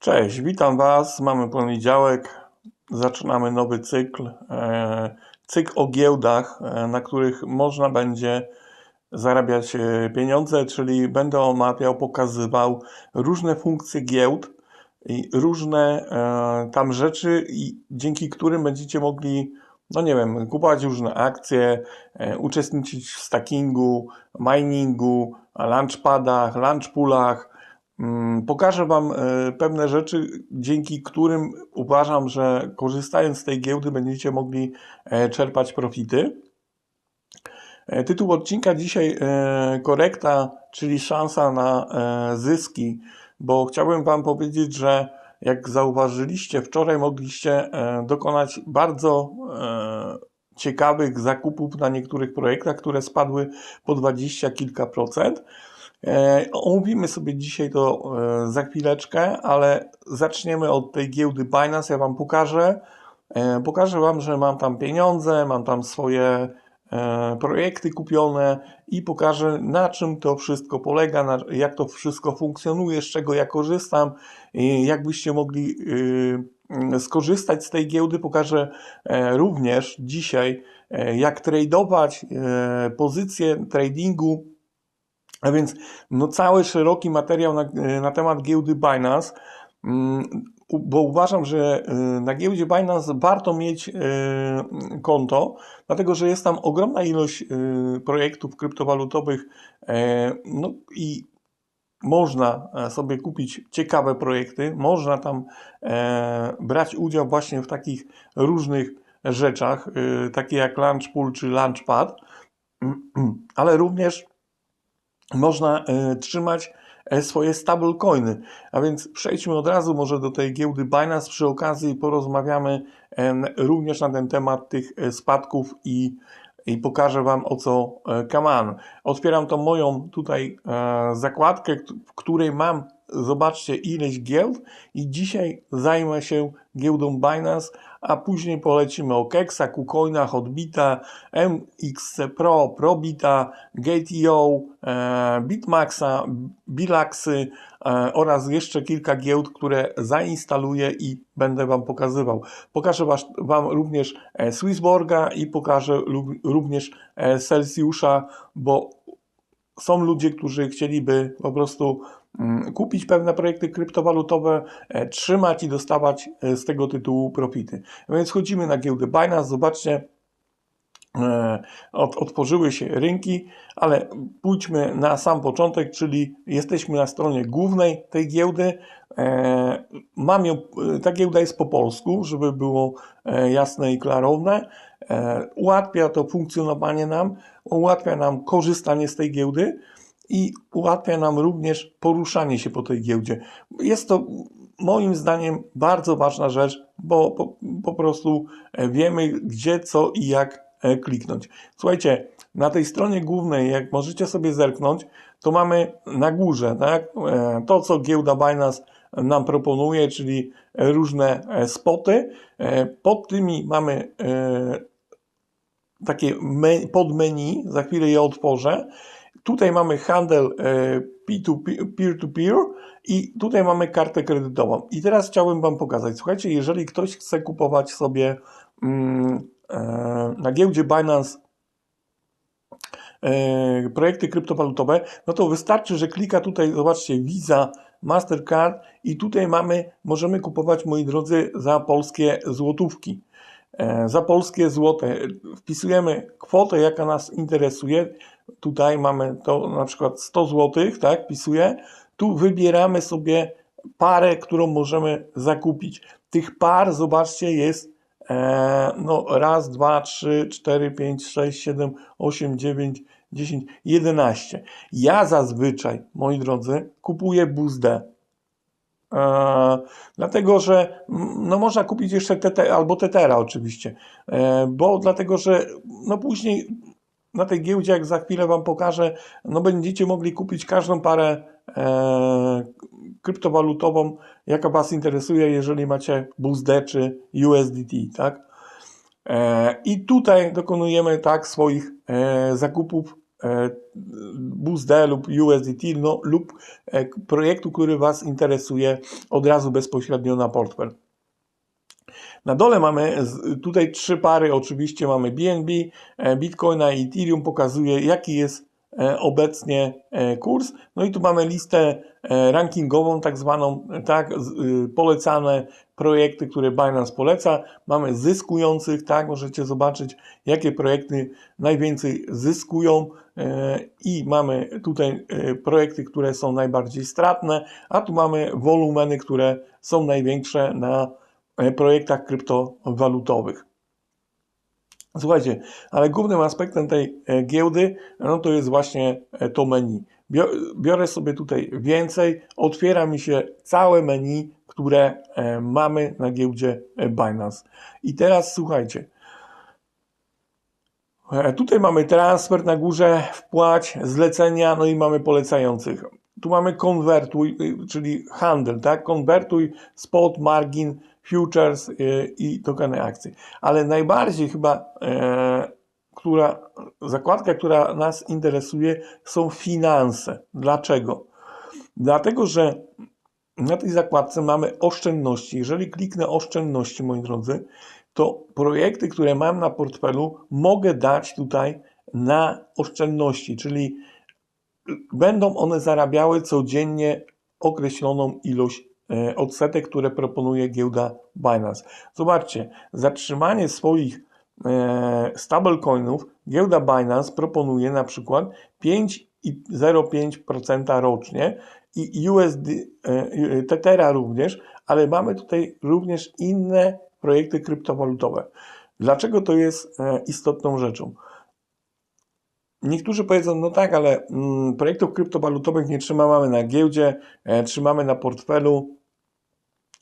Cześć, witam Was. Mamy poniedziałek. Zaczynamy nowy cykl. e, Cykl o giełdach, e, na których można będzie zarabiać e, pieniądze, czyli będę omawiał, pokazywał różne funkcje giełd i różne tam rzeczy, dzięki którym będziecie mogli, no nie wiem, kupować różne akcje, uczestniczyć w stackingu, miningu, launchpadach, launchpoolach. Mm, Pokażę Wam e, pewne rzeczy, dzięki którym uważam, że korzystając z tej giełdy będziecie mogli e, czerpać profity. E, Tytuł odcinka dzisiaj korekta, czyli szansa na zyski, bo chciałbym Wam powiedzieć, że jak zauważyliście, wczoraj mogliście dokonać bardzo ciekawych zakupów na niektórych projektach, które spadły po 20 kilka procent. E, Omówimy sobie dzisiaj to e, za chwileczkę, ale zaczniemy od tej giełdy Binance. Ja Wam pokażę. E, Pokażę Wam, że mam tam pieniądze, mam tam swoje projekty kupione i pokażę na czym to wszystko polega, jak to wszystko funkcjonuje, z czego ja korzystam, i jak byście mogli y, skorzystać z tej giełdy. Pokażę również dzisiaj, jak tradować, pozycje tradingu, a więc no, cały szeroki materiał na, na temat giełdy Binance, mm, bo uważam, że y, na giełdzie Binance warto mieć y, konto, dlatego że jest tam ogromna ilość projektów kryptowalutowych e, no i można e, sobie kupić ciekawe projekty, można tam e, brać udział właśnie w takich różnych rzeczach, takie jak Launchpool czy Launchpad, ale również można e, trzymać e, swoje stablecoiny. A więc przejdźmy od razu może do tej giełdy Binance. Przy okazji porozmawiamy również na ten temat tych e, spadków i, i pokażę Wam o co kaman. Otwieram tą moją tutaj zakładkę, w której mam, zobaczcie, ileś giełd i dzisiaj zajmę się giełdą Binance, a później polecimy o Kexa, KuCoina, Hotbita, MXC Pro, Probita, Gate.io, e, Bitmaxa, Bilaxy e, oraz jeszcze kilka giełd, które zainstaluję i będę Wam pokazywał. Pokażę Wam również e, Swissborga i pokażę również Celsiusza, bo są ludzie, którzy chcieliby po prostu mm, kupić pewne projekty kryptowalutowe, e, trzymać i dostawać e, z tego tytułu profity. A Więc chodzimy na giełdę Binance, zobaczcie, e, od, otworzyły się rynki, ale pójdźmy na sam początek, czyli jesteśmy na stronie głównej tej giełdy. Mam ją, ta giełda jest po polsku, żeby było jasne i klarowne. E, Ułatwia to funkcjonowanie nam, ułatwia nam korzystanie z tej giełdy i ułatwia nam również poruszanie się po tej giełdzie. Jest to moim zdaniem bardzo ważna rzecz, bo po, po prostu e, wiemy gdzie, co i jak e, kliknąć. Słuchajcie, na tej stronie głównej, jak możecie sobie zerknąć, to mamy na górze tak, to, co giełda Binance nam proponuje, czyli różne spoty. Pod tymi mamy takie me- podmenu, za chwilę je otworzę. Tutaj mamy handel e, P2P, peer-to-peer i tutaj mamy kartę kredytową. I teraz chciałbym Wam pokazać. Słuchajcie, jeżeli ktoś chce kupować sobie mm, e, na giełdzie Binance e, projekty kryptowalutowe, no to wystarczy, że klika tutaj, zobaczcie, Visa, Mastercard i tutaj mamy, możemy kupować, moi drodzy, za polskie złotówki. E, Za polskie złote wpisujemy kwotę, jaka nas interesuje. Tutaj mamy to na przykład 100 zł, tak, wpisuję. Tu wybieramy sobie parę, którą możemy zakupić. Tych par, zobaczcie, jest e, no, raz, dwa, trzy, cztery, pięć, sześć, siedem, osiem, dziewięć, dziesięć, jedenaście. Ja zazwyczaj, moi drodzy, kupuję buzdę. E, dlatego, że no, można kupić jeszcze TT, albo Tetera oczywiście, e, bo dlatego, że no, później na tej giełdzie, jak za chwilę Wam pokażę, no, będziecie mogli kupić każdą parę e, kryptowalutową, jaka Was interesuje, jeżeli macie BUSD czy USDT, tak? E, I tutaj dokonujemy tak swoich e, zakupów BUSD lub USDT no, lub e, projektu, który Was interesuje od razu bezpośrednio na portfel. Na dole mamy tutaj trzy pary, oczywiście mamy BNB, e, Bitcoina i Ethereum, pokazuje jaki jest e, obecnie e, kurs. No i tu mamy listę e, rankingową, tak zwaną, e, tak, y, polecane projekty, które Binance poleca. Mamy zyskujących, tak, możecie zobaczyć jakie projekty najwięcej zyskują e, i mamy tutaj e, projekty, które są najbardziej stratne, a tu mamy wolumeny, które są największe na e, projektach kryptowalutowych. Słuchajcie, ale głównym aspektem tej e, giełdy no to jest właśnie e, to menu. Bio- Biorę sobie tutaj więcej, otwiera mi się całe menu, które e, mamy na giełdzie e, Binance. I teraz słuchajcie. E, Tutaj mamy transfer na górze, wpłać, zlecenia, no i mamy polecających. Tu mamy konwertuj, y, czyli handel, tak? Konwertuj, spot, margin, futures y, i tokeny akcji. Ale najbardziej chyba, która, zakładka, która nas interesuje, są finanse. Dlaczego? Dlatego, że na tej zakładce mamy oszczędności. Jeżeli kliknę oszczędności, moi drodzy, to projekty, które mam na portfelu, mogę dać tutaj na oszczędności, czyli będą one zarabiały codziennie określoną ilość e, odsetek, które proponuje giełda Binance. Zobaczcie, zatrzymanie swoich stablecoinów giełda Binance proponuje na przykład 5,05% rocznie i USD, e, Tethera również, ale mamy tutaj również inne projekty kryptowalutowe. Dlaczego to jest e, istotną rzeczą? Niektórzy powiedzą, no tak, ale mm, projektów kryptowalutowych nie trzymamy na giełdzie, e, trzymamy na portfelu,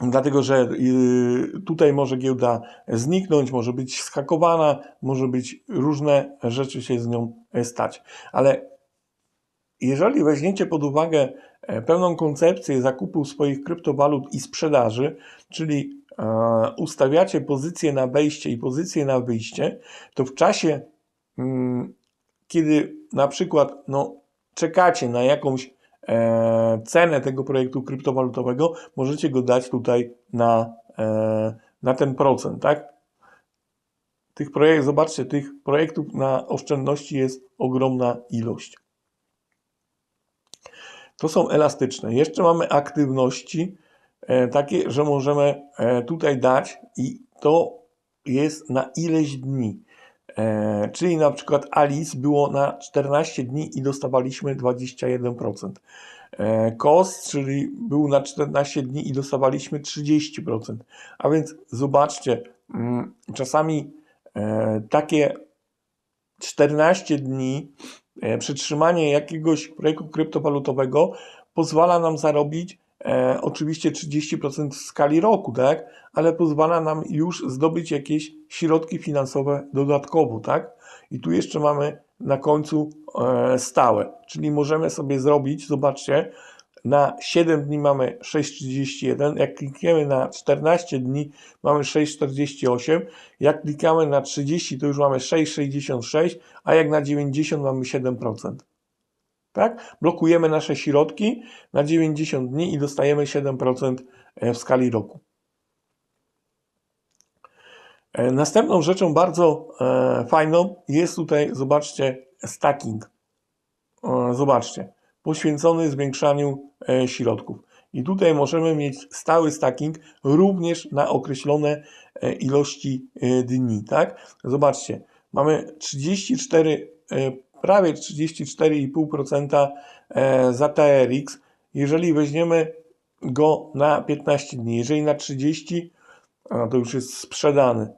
dlatego że y, tutaj może giełda zniknąć, może być skakowana, może być różne rzeczy się z nią e, stać. Ale jeżeli weźmiecie pod uwagę e, pełną koncepcję zakupu swoich kryptowalut i sprzedaży, czyli e, ustawiacie pozycję na wejście i pozycję na wyjście, to w czasie, mm, kiedy na przykład no, czekacie na jakąś cenę tego projektu kryptowalutowego, możecie go dać tutaj na, e, na ten procent, tak? Tych projektów, zobaczcie, tych projektów na oszczędności jest ogromna ilość. To są elastyczne. Jeszcze mamy aktywności e, takie, że możemy e, tutaj dać i to jest na ileś dni. E, czyli na przykład Alice było na 14 dni i dostawaliśmy 21%. E, Cost, czyli był na 14 dni i dostawaliśmy 30%. A więc zobaczcie, mm, czasami e, takie 14 dni e, przetrzymanie jakiegoś projektu kryptowalutowego pozwala nam zarobić e, oczywiście 30% w skali roku, tak? Ale pozwala nam już zdobyć jakieś środki finansowe dodatkowo, tak? I tu jeszcze mamy na końcu e, stałe, czyli możemy sobie zrobić, zobaczcie, na 7 dni mamy 6,31, jak klikniemy na 14 dni mamy 6,48, jak klikamy na 30 to już mamy 6,66, a jak na 90 mamy 7%. Tak? Blokujemy nasze środki na 90 dni i dostajemy 7% w skali roku. E, Następną rzeczą bardzo e, fajną jest tutaj, zobaczcie, stacking. E, Zobaczcie, poświęcony zwiększaniu e, środków. I tutaj możemy mieć stały stacking również na określone e, ilości e, dni, tak? Zobaczcie, mamy 34, e, prawie 34,5% e, za TRX. Jeżeli weźmiemy go na 15 dni, jeżeli na 30, a to już jest sprzedany,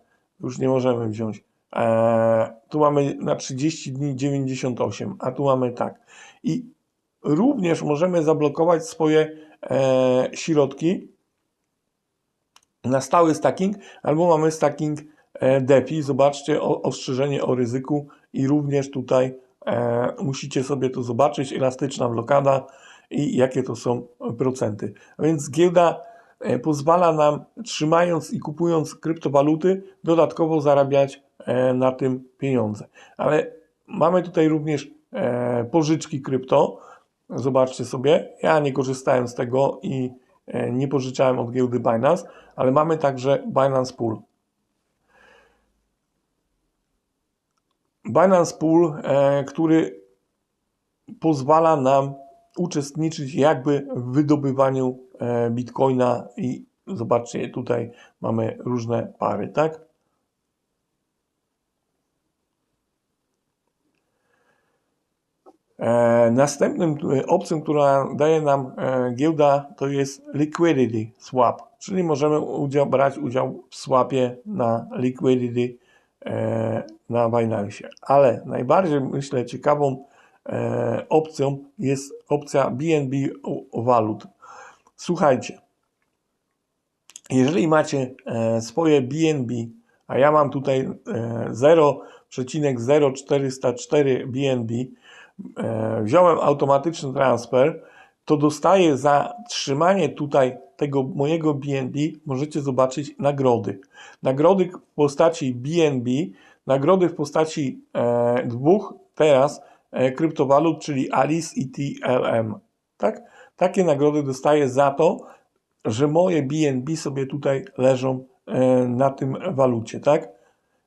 już nie możemy wziąć. E, tu mamy na 30 dni 98, a tu mamy tak. I również możemy zablokować swoje e, środki na stały stacking, albo mamy stacking DeFi. Zobaczcie ostrzeżenie o ryzyku i również tutaj e, musicie sobie to zobaczyć, elastyczna blokada i jakie to są procenty. A więc giełda e, pozwala nam, trzymając i kupując kryptowaluty, dodatkowo zarabiać e, na tym pieniądze. Ale mamy tutaj również pożyczki krypto. Zobaczcie sobie, ja nie korzystałem z tego i nie pożyczałem od giełdy Binance, ale mamy także Binance Pool. Binance Pool, e, który pozwala nam uczestniczyć jakby w wydobywaniu e, Bitcoina i zobaczcie, tutaj mamy różne pary, tak? E, Następnym opcją, która daje nam giełda, to jest liquidity swap, czyli możemy udział, brać udział w swapie na liquidity na Binance. Ale najbardziej myślę ciekawą e, opcją jest opcja BNB walut. Słuchajcie, jeżeli macie e, swoje BNB, a ja mam tutaj e, 0,0404 BNB, e, wziąłem automatyczny transfer, to dostaję za trzymanie tutaj tego mojego BNB, możecie zobaczyć nagrody. Nagrody w postaci BNB, nagrody w postaci e, dwóch teraz e, kryptowalut, czyli ALICE i TLM. Tak? Takie nagrody dostaję za to, że moje BNB sobie tutaj leżą e, na tym walucie, tak?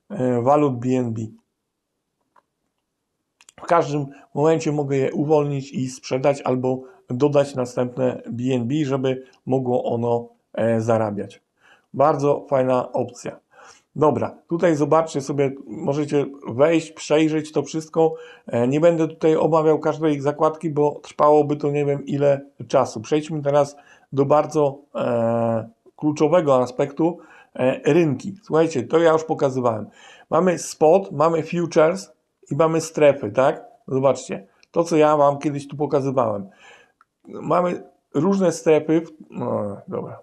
E, Walut BNB. W każdym momencie mogę je uwolnić i sprzedać albo dodać następne BNB, żeby mogło ono e, zarabiać. Bardzo fajna opcja. Dobra, tutaj zobaczcie sobie, możecie wejść, przejrzeć to wszystko. E, Nie będę tutaj omawiał każdej zakładki, bo trwałoby to nie wiem ile czasu. Przejdźmy teraz do bardzo e, kluczowego aspektu e, rynki. Słuchajcie, to ja już pokazywałem. Mamy spot, mamy futures i mamy strefy, tak? Zobaczcie, to co ja Wam kiedyś tu pokazywałem. Mamy różne strefy, no dobra,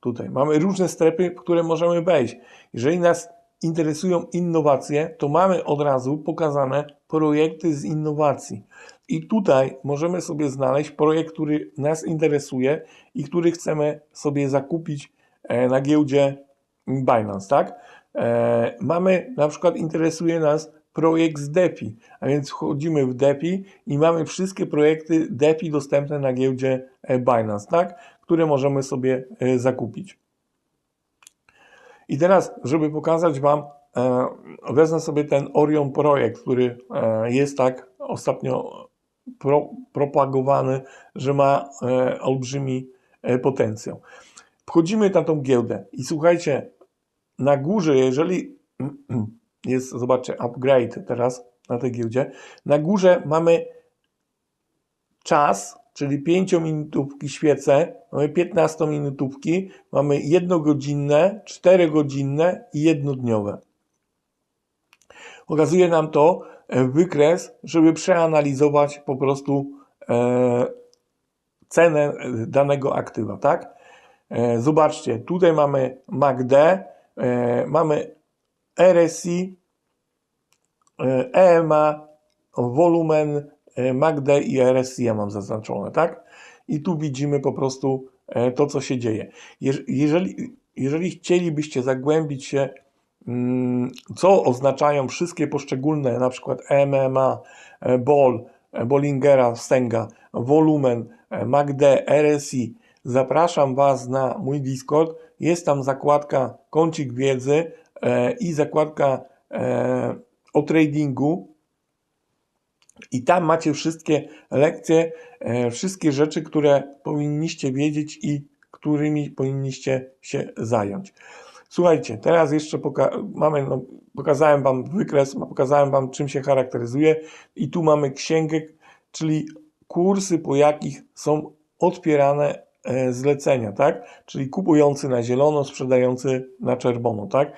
tutaj mamy różne strefy, w które możemy wejść. Jeżeli nas interesują innowacje, to mamy od razu pokazane projekty z innowacji. I tutaj możemy sobie znaleźć projekt, który nas interesuje i który chcemy sobie zakupić e, na giełdzie Binance, tak? E, Mamy, na przykład interesuje nas projekt z DeFi, a więc wchodzimy w DeFi i mamy wszystkie projekty DeFi dostępne na giełdzie e, Binance, tak? Które możemy sobie e, zakupić. I teraz, żeby pokazać Wam, e, wezmę sobie ten Orion projekt, który jest tak ostatnio pro, propagowany, że ma olbrzymi potencjał. Wchodzimy na tą giełdę i słuchajcie, na górze, jeżeli jest, zobaczcie, upgrade teraz na tej giełdzie, na górze mamy czas, czyli 5-minutówki świece, mamy 15-minutówki, mamy 1-godzinne, 4-godzinne i jednodniowe. Pokazuje nam to e, wykres, żeby przeanalizować po prostu e, cenę e, danego aktywa, tak? E, zobaczcie, tutaj mamy MACD, e, mamy RSI, e, EMA, wolumen e, MACD i RSI ja mam zaznaczone, tak? I tu widzimy po prostu e, to, co się dzieje. Jeż- Jeżeli, jeżeli chcielibyście zagłębić się, mm, co oznaczają wszystkie poszczególne, na przykład MMA, e, BOL, e, Bollingera, Stenga, wolumen, e, MACD, RSI, zapraszam Was na mój Discord. Jest tam zakładka kącik wiedzy e, i zakładka e, o tradingu. I tam macie wszystkie lekcje, e, wszystkie rzeczy, które powinniście wiedzieć i którymi powinniście się zająć. Słuchajcie, teraz jeszcze poka- mamy, no, pokazałem Wam wykres, pokazałem Wam czym się charakteryzuje i tu mamy księgę, czyli kursy, po jakich są odpierane e, zlecenia, tak? Czyli kupujący na zielono, sprzedający na czerwono, tak?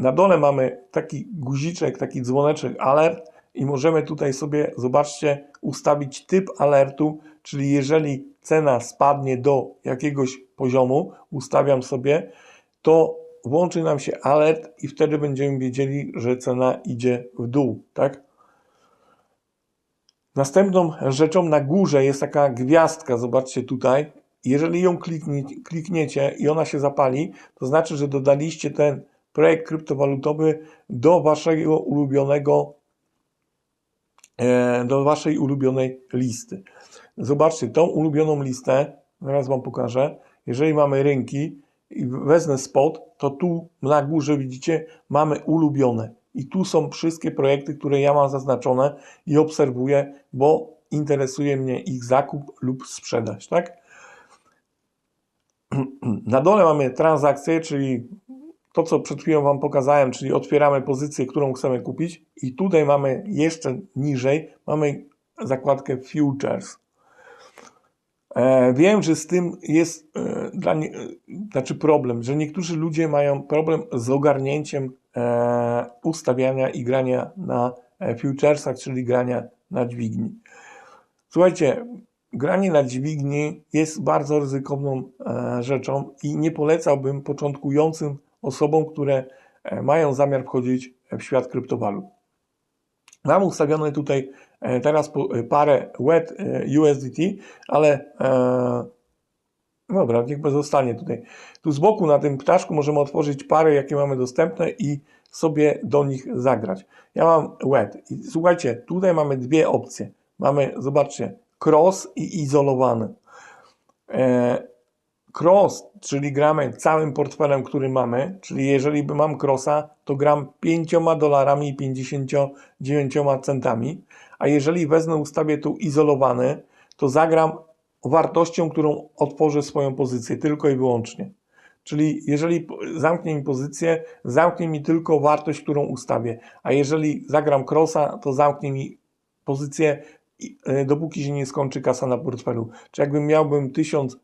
Na dole mamy taki guziczek, taki dzwoneczek alert i możemy tutaj sobie, zobaczcie, ustawić typ alertu, czyli jeżeli cena spadnie do jakiegoś poziomu, ustawiam sobie, to włączy nam się alert i wtedy będziemy wiedzieli, że cena idzie w dół, tak? Następną rzeczą na górze jest taka gwiazdka, zobaczcie tutaj. Jeżeli ją kliknie, klikniecie i ona się zapali, to znaczy, że dodaliście ten projekt kryptowalutowy do waszego ulubionego e, do waszej ulubionej listy. Zobaczcie, tą ulubioną listę, zaraz wam pokażę. Jeżeli mamy rynki i wezmę spot, to tu na górze widzicie, mamy ulubione. I tu są wszystkie projekty, które ja mam zaznaczone i obserwuję, bo interesuje mnie ich zakup lub sprzedaż, tak? Na dole mamy transakcje, czyli to, co przed chwilą Wam pokazałem, czyli otwieramy pozycję, którą chcemy kupić i tutaj mamy jeszcze niżej, mamy zakładkę Futures. E, wiem, że z tym jest e, dla nie, e, znaczy problem, że niektórzy ludzie mają problem z ogarnięciem e, ustawiania i grania na e, futuresach, czyli grania na dźwigni. Słuchajcie, granie na dźwigni jest bardzo ryzykowną e, rzeczą i nie polecałbym początkującym osobom, które e, mają zamiar wchodzić w świat kryptowalut. Mam ustawione tutaj e, teraz e, parę WET USDT, ale dobra, niech pozostanie tutaj. Tu z boku na tym ptaszku możemy otworzyć pary, jakie mamy dostępne i sobie do nich zagrać. Ja mam WET i słuchajcie, tutaj mamy dwie opcje. Mamy, zobaczcie, cross i izolowany. Cross, czyli gramy całym portfelem, który mamy, czyli jeżeli by mam crossa, to gram 5 dolarami i 59 centami, a jeżeli wezmę ustawię tu izolowany, to zagram wartością, którą otworzę swoją pozycję, tylko i wyłącznie. Czyli jeżeli zamknie mi pozycję, zamknie mi tylko wartość, którą ustawię, a jeżeli zagram crossa, to zamknie mi pozycję, e, dopóki się nie skończy kasa na portfelu. Czy jakbym miałbym 1000 e,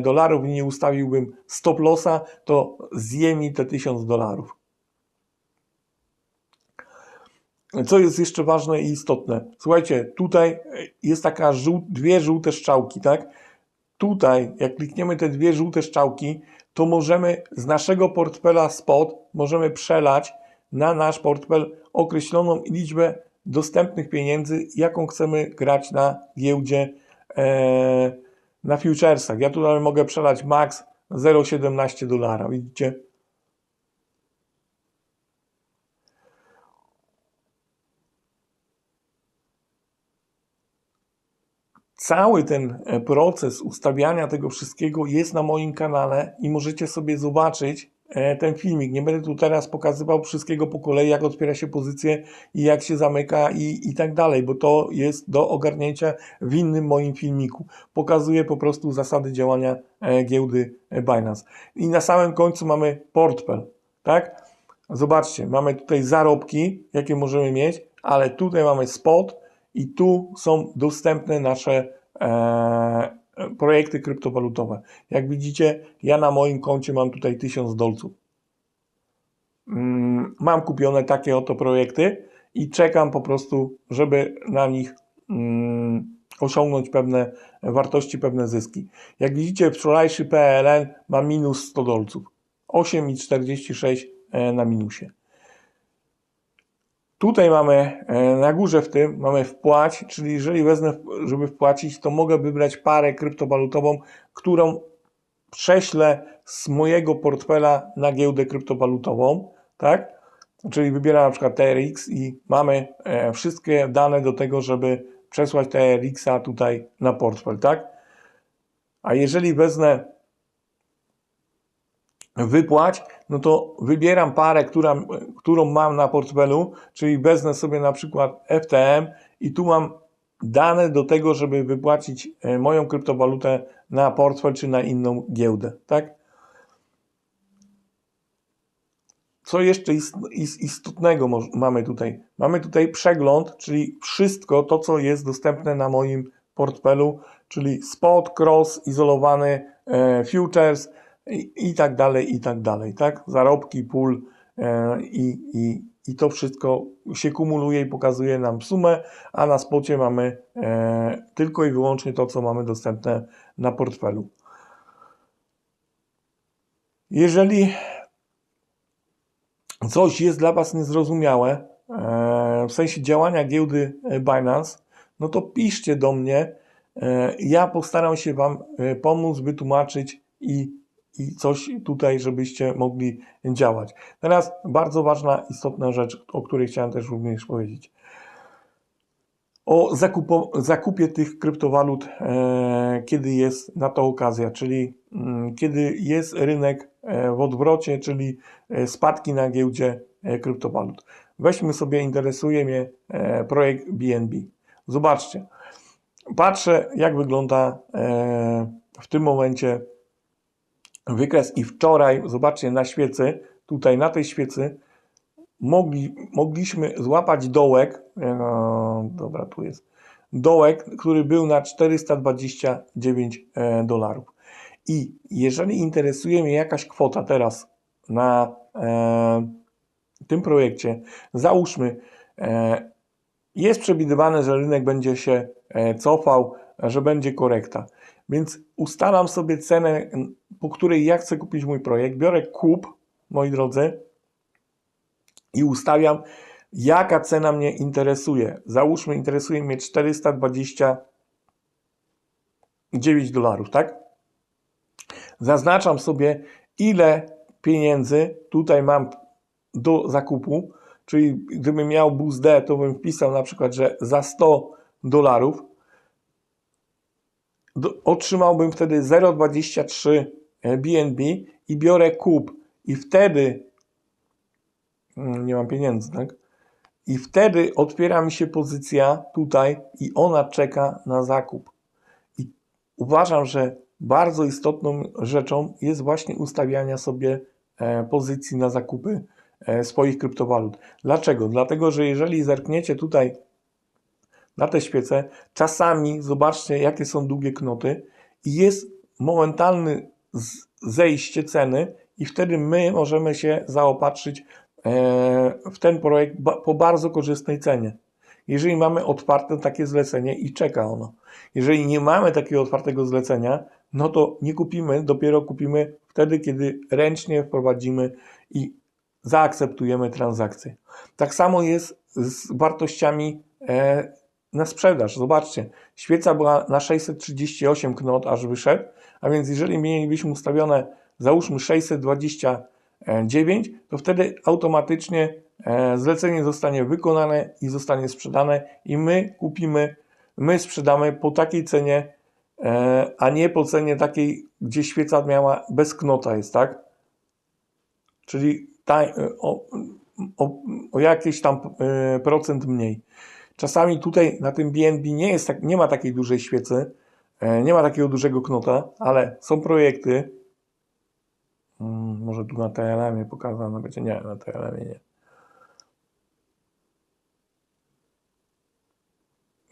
dolarów i nie ustawiłbym stop lossa, to zje mi te 1000 dolarów. Co jest jeszcze ważne i istotne? Słuchajcie, tutaj e, jest taka żół, dwie żółte strzałki, tak? Tutaj, jak klikniemy te dwie żółte strzałki, to możemy z naszego portfela spot możemy przelać na nasz portfel określoną liczbę dostępnych pieniędzy, jaką chcemy grać na giełdzie e, na futuresach. Ja tutaj mogę przelać max 0,17 dolara, widzicie? Cały ten e, proces ustawiania tego wszystkiego jest na moim kanale i możecie sobie zobaczyć ten filmik. Nie będę tu teraz pokazywał wszystkiego po kolei, jak otwiera się pozycję i jak się zamyka i, i tak dalej, bo to jest do ogarnięcia w innym moim filmiku. Pokazuję po prostu zasady działania e, giełdy e, Binance. I na samym końcu mamy portfel, tak? Zobaczcie, mamy tutaj zarobki, jakie możemy mieć, ale tutaj mamy spot i tu są dostępne nasze e, projekty kryptowalutowe. Jak widzicie, ja na moim koncie mam tutaj 1000 dolców. Mm, Mam kupione takie oto projekty i czekam po prostu, żeby na nich mm, osiągnąć pewne wartości, pewne zyski. Jak widzicie, wczorajszy PLN ma minus 100 dolców. 8,46 e, na minusie. Tutaj mamy e, na górze w tym mamy wpłać, czyli jeżeli wezmę, żeby wpłacić, to mogę wybrać parę kryptowalutową, którą prześlę z mojego portfela na giełdę kryptowalutową, tak? Czyli wybieram na przykład TRX i mamy e, wszystkie dane do tego, żeby przesłać TRX-a tutaj na portfel, tak? A jeżeli wezmę wypłać, no to wybieram parę, która, którą mam na portfelu, czyli wezmę sobie na przykład FTM i tu mam dane do tego, żeby wypłacić e, moją kryptowalutę na portfel czy na inną giełdę, tak? Co jeszcze ist- ist- istotnego mamy tutaj? Mamy tutaj przegląd, czyli wszystko to, co jest dostępne na moim portfelu, czyli spot, cross, izolowany, e, futures i, tak dalej, i tak dalej, tak? Zarobki, pól e, i, i, i to wszystko się kumuluje i pokazuje nam sumę, a na spocie mamy e, tylko i wyłącznie to, co mamy dostępne na portfelu. Jeżeli coś jest dla Was niezrozumiałe, e, w sensie działania giełdy Binance, no to piszcie do mnie. Ja postaram się Wam pomóc, wytłumaczyć i, i coś tutaj, żebyście mogli działać. Teraz bardzo ważna, istotna rzecz, o której chciałem też również powiedzieć. o zakupo, zakupie tych kryptowalut, e, kiedy jest na to okazja, czyli mm, kiedy jest rynek e, w odwrocie, czyli e, spadki na giełdzie e, kryptowalut. Weźmy sobie, interesuje mnie projekt BNB. Zobaczcie, patrzę jak wygląda w tym momencie wykres i wczoraj, zobaczcie na świecy, tutaj na tej świecy mogli, mogliśmy złapać dołek, e, dobra tu jest, dołek, który był na 429 e, dolarów. I jeżeli interesuje mnie jakaś kwota teraz na e, tym projekcie, załóżmy, e, jest przewidywane, że rynek będzie się e, cofał, że będzie korekta. Więc ustalam sobie cenę, po której ja chcę kupić mój projekt. Biorę kup, moi drodzy, i ustawiam, jaka cena mnie interesuje. Załóżmy, interesuje mnie 429 dolarów, tak? Zaznaczam sobie, ile pieniędzy tutaj mam do zakupu, czyli gdybym miał boost D, to bym wpisał na przykład, że za 100 dolarów do- otrzymałbym wtedy 0,23 BNB i biorę kup i wtedy mm, nie mam pieniędzy, tak? I wtedy otwiera mi się pozycja tutaj i ona czeka na zakup. I uważam, że bardzo istotną rzeczą jest właśnie ustawiania sobie e, pozycji na zakupy e, swoich kryptowalut. Dlaczego? Dlatego, że jeżeli zerkniecie tutaj na te świece, czasami zobaczcie, jakie są długie knoty i jest momentalne zejście ceny i wtedy my możemy się zaopatrzyć e, w ten projekt po bardzo korzystnej cenie. Jeżeli mamy otwarte takie zlecenie i czeka ono. Jeżeli nie mamy takiego otwartego zlecenia, no to nie kupimy, dopiero kupimy wtedy, kiedy ręcznie wprowadzimy i zaakceptujemy transakcję. Tak samo jest z wartościami e, na sprzedaż. Zobaczcie, świeca była na 638 knot, aż wyszedł, a więc jeżeli mielibyśmy ustawione, załóżmy 629, to wtedy automatycznie e, zlecenie zostanie wykonane i zostanie sprzedane i my kupimy, my sprzedamy po takiej cenie, e, a nie po cenie takiej, gdzie świeca miała bez knota jest, tak? Czyli ta, o, o, o jakiś tam e, procent mniej. Czasami tutaj na tym BNB nie, jest tak, nie ma takiej dużej świecy, e, nie ma takiego dużego knota, ale są projekty, mm, może tu na TLM-ie pokazane będzie, nie, na TLM-ie nie.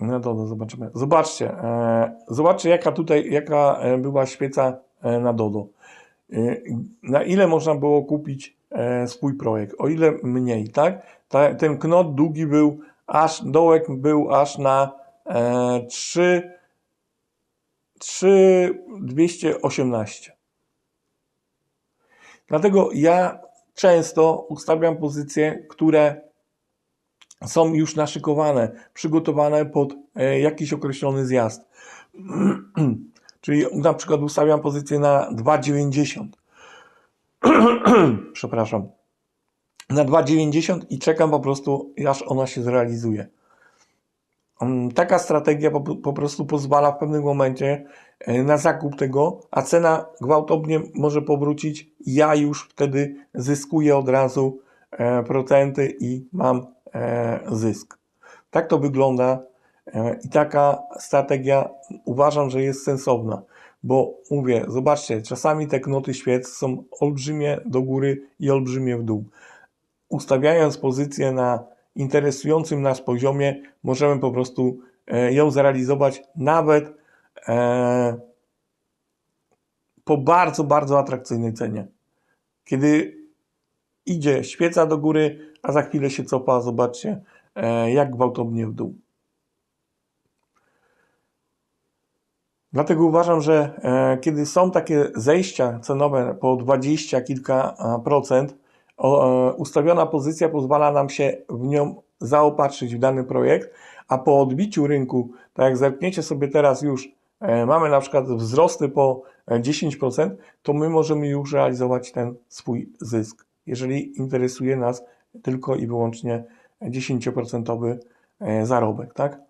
No dobra, zobaczymy. Zobaczcie, e, zobaczcie jaka tutaj, jaka e, była świeca e, na Dodo. E, na ile można było kupić e, swój projekt? O ile mniej, tak? Ta, ten knot długi był aż, dołek był aż na e, 3, 3,218. Dlatego ja często ustawiam pozycje, które są już naszykowane, przygotowane pod e, jakiś określony zjazd. Czyli na przykład ustawiam pozycję na 2,90. Przepraszam. Na 2,90 i czekam po prostu, aż ona się zrealizuje. Mm, Taka strategia po, po prostu pozwala w pewnym momencie e, na zakup tego, a cena gwałtownie może powrócić. Ja już wtedy zyskuję od razu e, procenty i mam e, zysk. Tak to wygląda i taka strategia uważam, że jest sensowna, bo mówię, zobaczcie, czasami te knoty świec są olbrzymie do góry i olbrzymie w dół. Ustawiając pozycję na interesującym nas poziomie, możemy po prostu e, ją zrealizować nawet e, po bardzo, bardzo atrakcyjnej cenie. Kiedy idzie świeca do góry, a za chwilę się cofa, zobaczcie, e, jak gwałtownie w dół. Dlatego uważam, że kiedy są takie zejścia cenowe po 20 kilka procent, ustawiona pozycja pozwala nam się w nią zaopatrzyć w dany projekt, a po odbiciu rynku, tak jak zerkniecie sobie teraz już, e, mamy na przykład wzrosty po e, 10%, to my możemy już realizować ten swój zysk, jeżeli interesuje nas tylko i wyłącznie 10% e, zarobek, tak?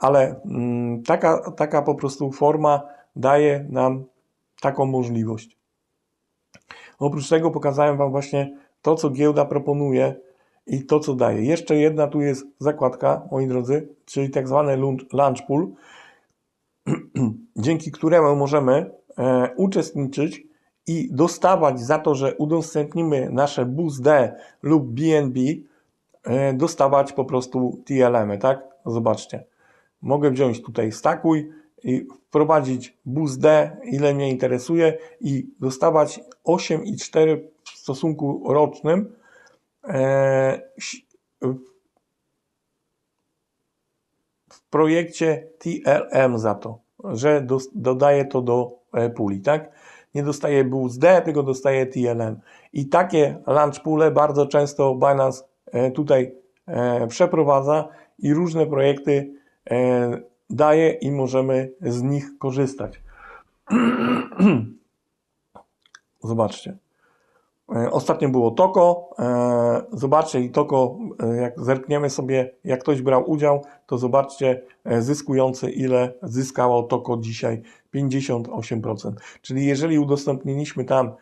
ale mm, taka, taka po prostu forma daje nam taką możliwość. Oprócz tego pokazałem Wam właśnie to, co giełda proponuje i to, co daje. Jeszcze jedna tu jest zakładka, moi drodzy, czyli tak zwany lunch- lunch pool, dzięki któremu możemy e, uczestniczyć i dostawać za to, że udostępnimy nasze BUSD lub BNB, e, dostawać po prostu TLM-y, tak? Zobaczcie. Mogę wziąć tutaj stakuj i wprowadzić BUSD, ile mnie interesuje i dostawać 8,4 w stosunku rocznym e, w projekcie TLM za to, że dos- dodaję to do e, puli, tak? Nie dostaję BUSD, tylko dostaję TLM. I takie launch poole bardzo często Binance e, tutaj przeprowadza i różne projekty daje i możemy z nich korzystać. Zobaczcie. E, Ostatnio było Toko. E, Zobaczcie i Toko, e, jak zerkniemy sobie, jak ktoś brał udział, to zobaczcie zyskujący, ile zyskało Toko dzisiaj. 58%. Czyli jeżeli udostępniliśmy tam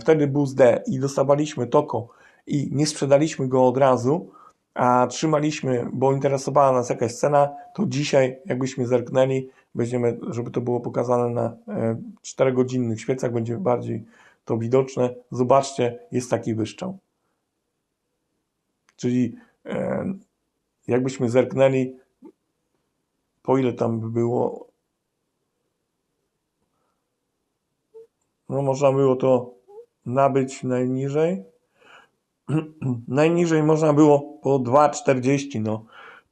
wtedy BUSD i dostawaliśmy Toko i nie sprzedaliśmy go od razu, a trzymaliśmy, bo interesowała nas jakaś cena, to dzisiaj, jakbyśmy zerknęli, weźmiemy, żeby to było pokazane na 4-godzinnych świecach, będzie bardziej to widoczne. Zobaczcie, jest taki wyszczał. Czyli e, jakbyśmy zerknęli, po ile tam by było, no można było to nabyć najniżej. Najniżej można było po 2,40 no.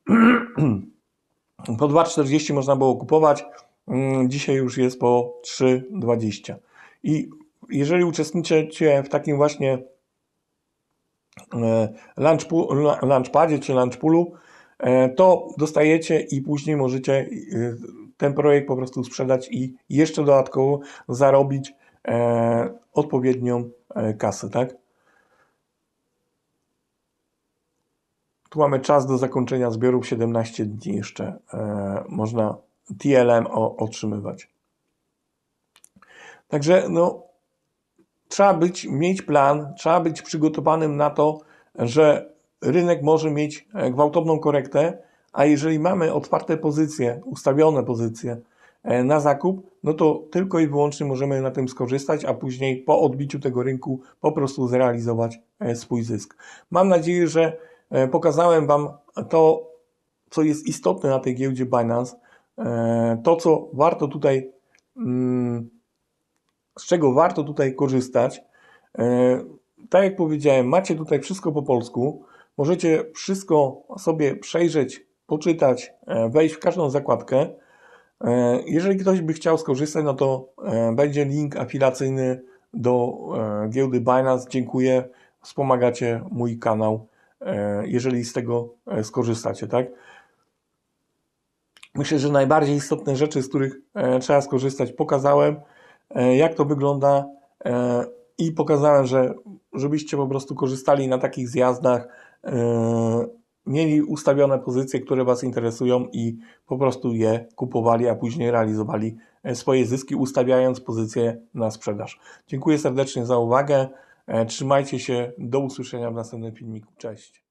po 2,40 można było kupować. Mm, Dzisiaj już jest po 3,20. I jeżeli uczestniczycie w takim właśnie e, lunchpadzie czy lunchpoolu, e, to dostajecie i później możecie e, ten projekt po prostu sprzedać i jeszcze dodatkowo zarobić odpowiednią kasę, tak? Tu mamy czas do zakończenia zbiorów 17 dni jeszcze e, można TLM o, otrzymywać. Także no, trzeba być, mieć plan, trzeba być przygotowanym na to, że rynek może mieć e, gwałtowną korektę, a jeżeli mamy otwarte pozycje, ustawione pozycje e, na zakup, no to tylko i wyłącznie możemy na tym skorzystać, a później po odbiciu tego rynku po prostu zrealizować swój zysk. Mam nadzieję, że pokazałem Wam to, co jest istotne na tej giełdzie Binance, e, to, co warto tutaj mm, z czego warto tutaj korzystać. E, Tak jak powiedziałem, macie tutaj wszystko po polsku. Możecie wszystko sobie przejrzeć, poczytać, e, wejść w każdą zakładkę. E, Jeżeli ktoś by chciał skorzystać, no to e, będzie link afilacyjny do e, giełdy Binance. Dziękuję. Wspomagacie mój kanał, e, jeżeli z tego e, skorzystacie, tak? Myślę, że najbardziej istotne rzeczy, z których e, trzeba skorzystać, pokazałem, e, jak to wygląda e, i pokazałem, że żebyście po prostu korzystali na takich zjazdach, e, mieli ustawione pozycje, które Was interesują i po prostu je kupowali, a później realizowali e, swoje zyski, ustawiając pozycje na sprzedaż. Dziękuję serdecznie za uwagę. E, Trzymajcie się. Do usłyszenia w następnym filmiku. Cześć.